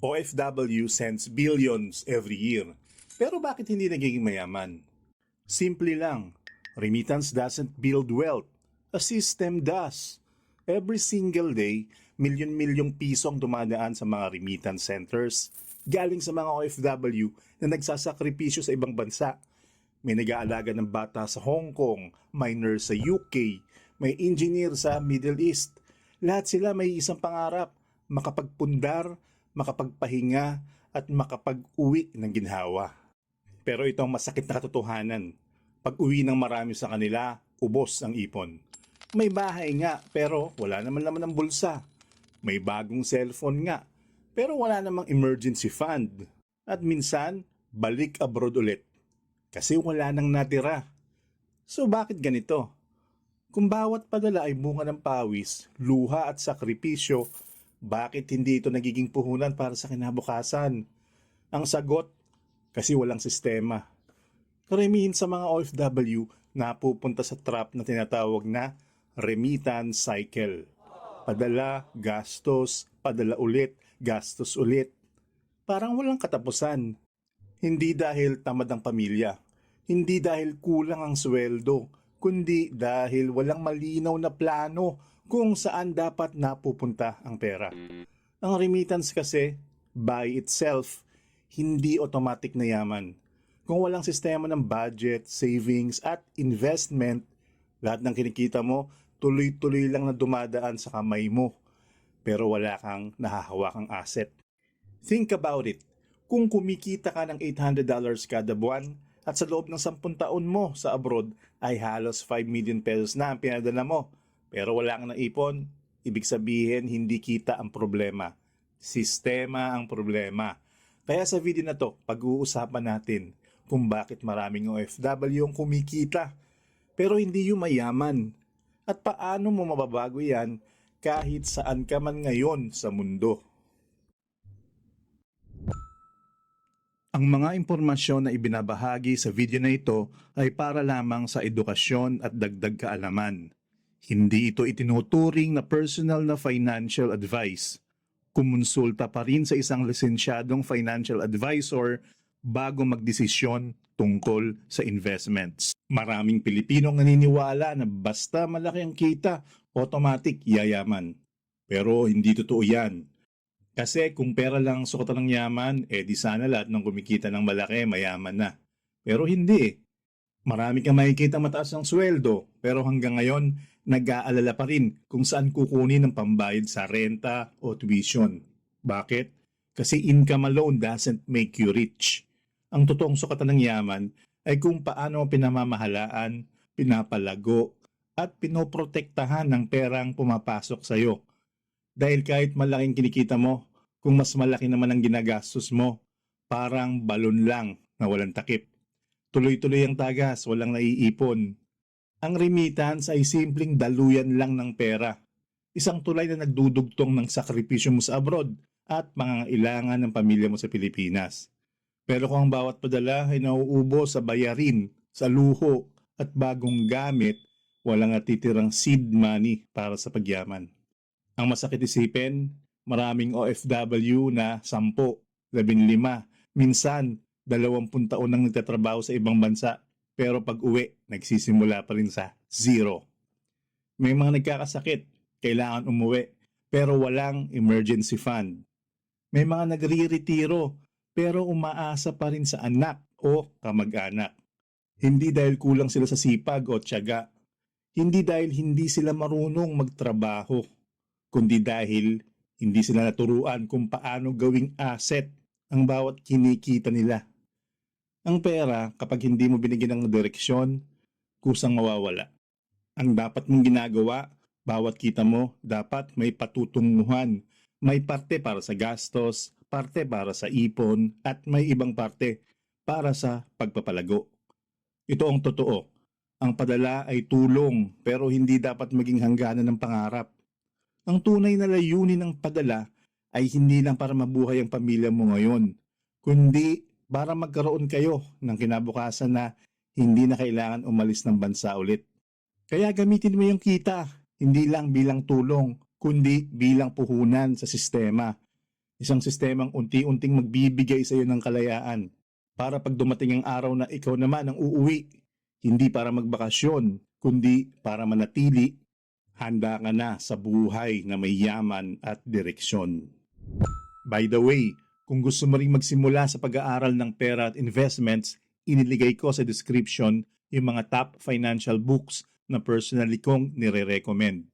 OFW sends billions every year. Pero bakit hindi nagiging mayaman? Simple lang. Remittance doesn't build wealth. A system does. Every single day, milyon-milyong piso ang dumadaan sa mga remittance centers galing sa mga OFW na nagsasakripisyo sa ibang bansa. May nag-aalaga ng bata sa Hong Kong, may sa UK, may engineer sa Middle East. Lahat sila may isang pangarap, makapagpundar, makapagpahinga, at makapag-uwi ng ginhawa. Pero ito ang masakit na katotohanan. Pag uwi ng marami sa kanila, ubos ang ipon. May bahay nga, pero wala naman naman ng bulsa. May bagong cellphone nga, pero wala namang emergency fund. At minsan, balik abroad ulit. Kasi wala nang natira. So bakit ganito? Kung bawat padala ay bunga ng pawis, luha at sakripisyo, bakit hindi ito nagiging puhunan para sa kinabukasan? Ang sagot, kasi walang sistema. Karamihan sa mga OFW napupunta sa trap na tinatawag na remittance cycle. Padala, gastos, padala ulit, gastos ulit. Parang walang katapusan. Hindi dahil tamad ang pamilya. Hindi dahil kulang ang sweldo. Kundi dahil walang malinaw na plano kung saan dapat napupunta ang pera. Ang remittance kasi, by itself, hindi automatic na yaman. Kung walang sistema ng budget, savings at investment, lahat ng kinikita mo, tuloy-tuloy lang na dumadaan sa kamay mo. Pero wala kang nahahawakang asset. Think about it. Kung kumikita ka ng $800 kada buwan at sa loob ng 10 taon mo sa abroad ay halos 5 million pesos na ang pinadala mo, pero wala kang naipon, ibig sabihin hindi kita ang problema. Sistema ang problema. Kaya sa video na to, pag-uusapan natin kung bakit maraming OFW ang kumikita pero hindi yung mayaman at paano mo mababago yan kahit saan ka man ngayon sa mundo. Ang mga impormasyon na ibinabahagi sa video na ito ay para lamang sa edukasyon at dagdag kaalaman. Hindi ito itinuturing na personal na financial advice. Kumonsulta pa rin sa isang lisensyadong financial advisor bago magdesisyon tungkol sa investments. Maraming Pilipino ang naniniwala na basta malaki ang kita, automatic yayaman. Pero hindi totoo yan. Kasi kung pera lang ang sukatan ng yaman, eh di sana lahat ng kumikita ng malaki mayaman na. Pero hindi. Marami kang makikita mataas ng sweldo, pero hanggang ngayon, nag-aalala pa rin kung saan kukunin ang pambayad sa renta o tuition. Bakit? Kasi income alone doesn't make you rich. Ang totoong sukatan ng yaman ay kung paano pinamamahalaan, pinapalago, at pinoprotektahan ng perang pumapasok sa iyo. Dahil kahit malaking kinikita mo, kung mas malaki naman ang ginagastos mo, parang balon lang na walang takip. Tuloy-tuloy ang tagas, walang naiipon. Ang remittance ay simpleng daluyan lang ng pera. Isang tulay na nagdudugtong ng sakripisyo mo sa abroad at pangangailangan ng pamilya mo sa Pilipinas. Pero kung ang bawat padala ay nauubo sa bayarin, sa luho at bagong gamit, walang natitirang seed money para sa pagyaman. Ang masakit isipin, maraming OFW na 10, 15, minsan 20 taon nang nagtatrabaho sa ibang bansa pero pag uwi, nagsisimula pa rin sa zero. May mga nagkakasakit, kailangan umuwi, pero walang emergency fund. May mga nagre-retiro, pero umaasa pa rin sa anak o kamag-anak. Hindi dahil kulang sila sa sipag o tiyaga. Hindi dahil hindi sila marunong magtrabaho, kundi dahil hindi sila naturuan kung paano gawing asset ang bawat kinikita nila. Ang pera, kapag hindi mo binigyan ng direksyon, kusang mawawala. Ang dapat mong ginagawa, bawat kita mo, dapat may patutunguhan. May parte para sa gastos, parte para sa ipon, at may ibang parte para sa pagpapalago. Ito ang totoo. Ang padala ay tulong pero hindi dapat maging hangganan ng pangarap. Ang tunay na layunin ng padala ay hindi lang para mabuhay ang pamilya mo ngayon, kundi para magkaroon kayo ng kinabukasan na hindi na kailangan umalis ng bansa ulit. Kaya gamitin mo yung kita, hindi lang bilang tulong, kundi bilang puhunan sa sistema. Isang sistemang unti-unting magbibigay sa iyo ng kalayaan para pag dumating ang araw na ikaw naman ang uuwi, hindi para magbakasyon, kundi para manatili, handa ka na sa buhay na may yaman at direksyon. By the way, kung gusto mo ring magsimula sa pag-aaral ng pera at investments, iniligay ko sa description yung mga top financial books na personally kong nire-recommend.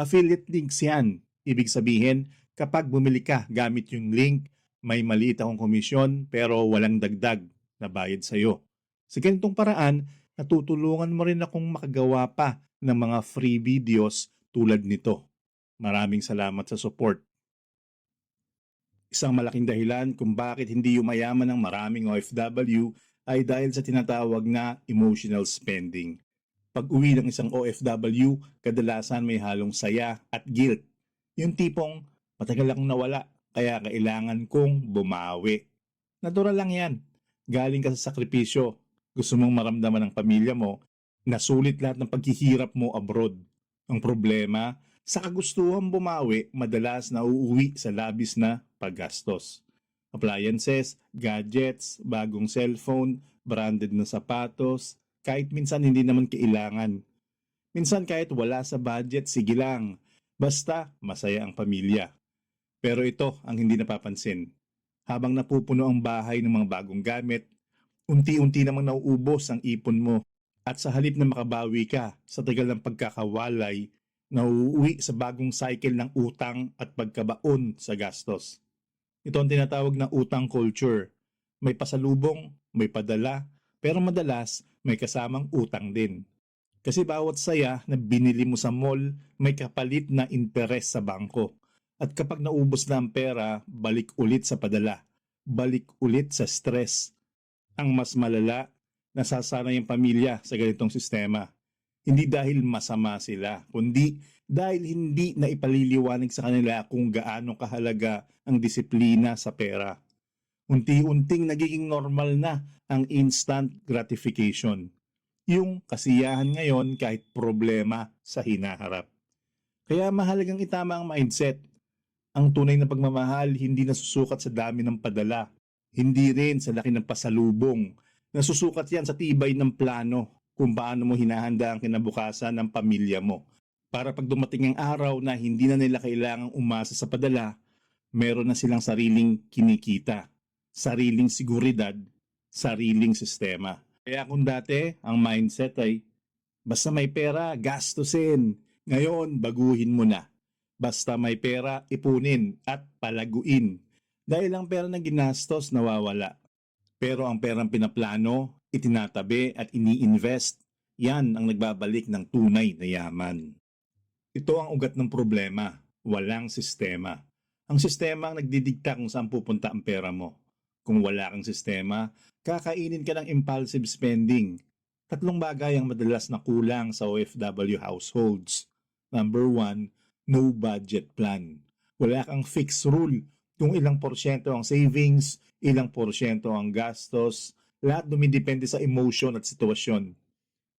Affiliate links yan. Ibig sabihin, kapag bumili ka gamit yung link, may maliit akong komisyon pero walang dagdag na bayad sa'yo. Sa ganitong paraan, natutulungan mo rin akong makagawa pa ng mga free videos tulad nito. Maraming salamat sa support. Isang malaking dahilan kung bakit hindi yumayaman ng maraming OFW ay dahil sa tinatawag na emotional spending. Pag uwi ng isang OFW, kadalasan may halong saya at guilt. Yung tipong matagal akong nawala kaya kailangan kong bumawi. Natural lang yan. Galing ka sa sakripisyo. Gusto mong maramdaman ng pamilya mo na sulit lahat ng paghihirap mo abroad. Ang problema, sa kagustuhan bumawi, madalas na uuwi sa labis na paggastos. Appliances, gadgets, bagong cellphone, branded na sapatos, kahit minsan hindi naman kailangan. Minsan kahit wala sa budget, sige lang. Basta masaya ang pamilya. Pero ito ang hindi napapansin. Habang napupuno ang bahay ng mga bagong gamit, unti-unti namang nauubos ang ipon mo. At sa halip na makabawi ka sa tagal ng pagkakawalay, nauuwi sa bagong cycle ng utang at pagkabaon sa gastos. Ito ang tinatawag na utang culture. May pasalubong, may padala, pero madalas may kasamang utang din. Kasi bawat saya na binili mo sa mall, may kapalit na interes sa bangko. At kapag naubos na ang pera, balik ulit sa padala. Balik ulit sa stress. Ang mas malala, nasasanay ang pamilya sa ganitong sistema. Hindi dahil masama sila, kundi dahil hindi na ipaliliwanag sa kanila kung gaano kahalaga ang disiplina sa pera. Unti-unting nagiging normal na ang instant gratification. Yung kasiyahan ngayon kahit problema sa hinaharap. Kaya mahalagang itama ang mindset. Ang tunay na pagmamahal hindi nasusukat sa dami ng padala. Hindi rin sa laki ng pasalubong. Nasusukat yan sa tibay ng plano kung paano mo hinahanda ang kinabukasan ng pamilya mo. Para pag dumating ang araw na hindi na nila kailangang umasa sa padala, meron na silang sariling kinikita, sariling seguridad, sariling sistema. Kaya kung dati ang mindset ay basta may pera, gastusin. Ngayon, baguhin mo na. Basta may pera, ipunin at palaguin. Dahil ang pera na ginastos, nawawala. Pero ang perang pinaplano, itinatabi at ini-invest, yan ang nagbabalik ng tunay na yaman. Ito ang ugat ng problema, walang sistema. Ang sistema ang nagdidikta kung saan pupunta ang pera mo. Kung wala kang sistema, kakainin ka ng impulsive spending. Tatlong bagay ang madalas na kulang sa OFW households. Number one, no budget plan. Wala kang fixed rule kung ilang porsyento ang savings, ilang porsyento ang gastos, lahat dumidepende sa emotion at sitwasyon.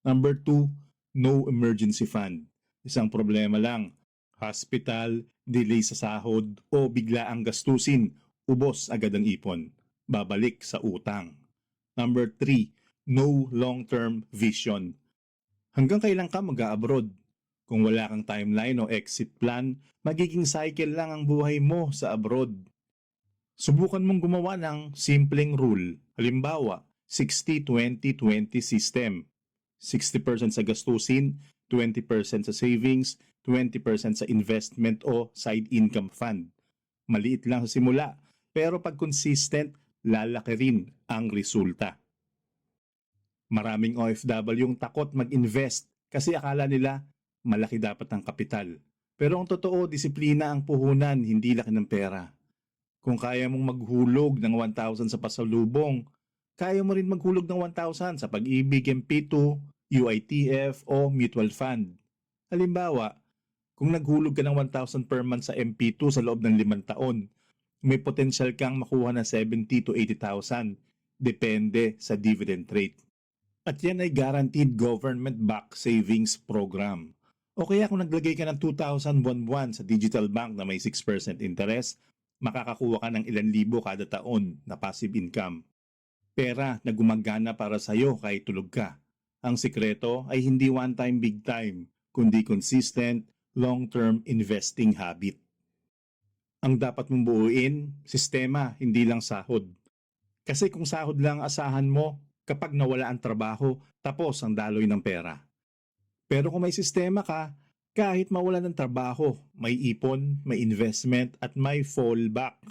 Number two, no emergency fund. Isang problema lang, hospital, delay sa sahod, o bigla ang gastusin, ubos agad ang ipon. Babalik sa utang. Number three, no long-term vision. Hanggang kailan ka mag-abroad? Kung wala kang timeline o exit plan, magiging cycle lang ang buhay mo sa abroad. Subukan mong gumawa ng simpleng rule. Halimbawa, 60-20-20 system. 60% sa gastusin, 20% sa savings, 20% sa investment o side income fund. Maliit lang sa simula, pero pag consistent, lalaki rin ang resulta. Maraming OFW yung takot mag-invest kasi akala nila malaki dapat ang kapital. Pero ang totoo, disiplina ang puhunan, hindi laki ng pera. Kung kaya mong maghulog ng 1,000 sa pasalubong, kaya mo rin maghulog ng 1,000 sa pag-ibig, MP2, UITF o mutual fund. Halimbawa, kung naghulog ka ng 1,000 per month sa MP2 sa loob ng limang taon, may potential kang makuha na 70 to 80,000 depende sa dividend rate. At yan ay guaranteed government-backed savings program. O kaya kung naglagay ka ng 2,000 buwan-buwan sa digital bank na may 6% interest, makakakuha ka ng ilan libo kada taon na passive income. Pera na gumagana para sa'yo kahit tulog ka. Ang sikreto ay hindi one-time big time, kundi consistent, long-term investing habit. Ang dapat mong buuin, sistema, hindi lang sahod. Kasi kung sahod lang ang asahan mo, kapag nawala ang trabaho, tapos ang daloy ng pera. Pero kung may sistema ka, kahit mawala ng trabaho, may ipon, may investment, at may fallback.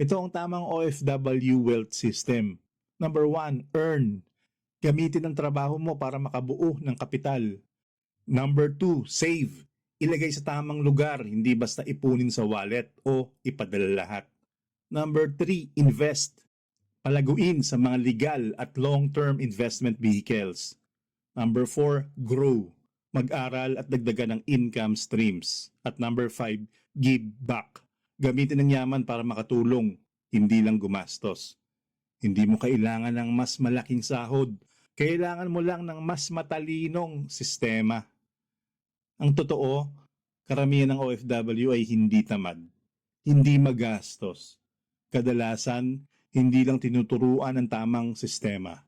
Ito ang tamang OFW wealth system. Number one, earn. Gamitin ang trabaho mo para makabuo ng kapital. Number two, save. Ilagay sa tamang lugar, hindi basta ipunin sa wallet o ipadala lahat. Number three, invest. Palaguin sa mga legal at long-term investment vehicles. Number four, grow. Mag-aral at dagdagan ng income streams. At number five, give back. Gamitin ang yaman para makatulong, hindi lang gumastos. Hindi mo kailangan ng mas malaking sahod. Kailangan mo lang ng mas matalinong sistema. Ang totoo, karamihan ng OFW ay hindi tamad, hindi magastos. Kadalasan, hindi lang tinuturuan ang tamang sistema.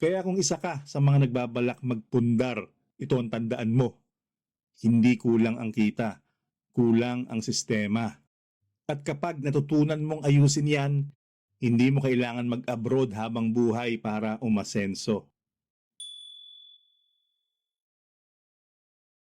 Kaya kung isa ka sa mga nagbabalak magpundar, ito ang tandaan mo. Hindi kulang ang kita, kulang ang sistema. At kapag natutunan mong ayusin yan, hindi mo kailangan mag-abroad habang buhay para umasenso.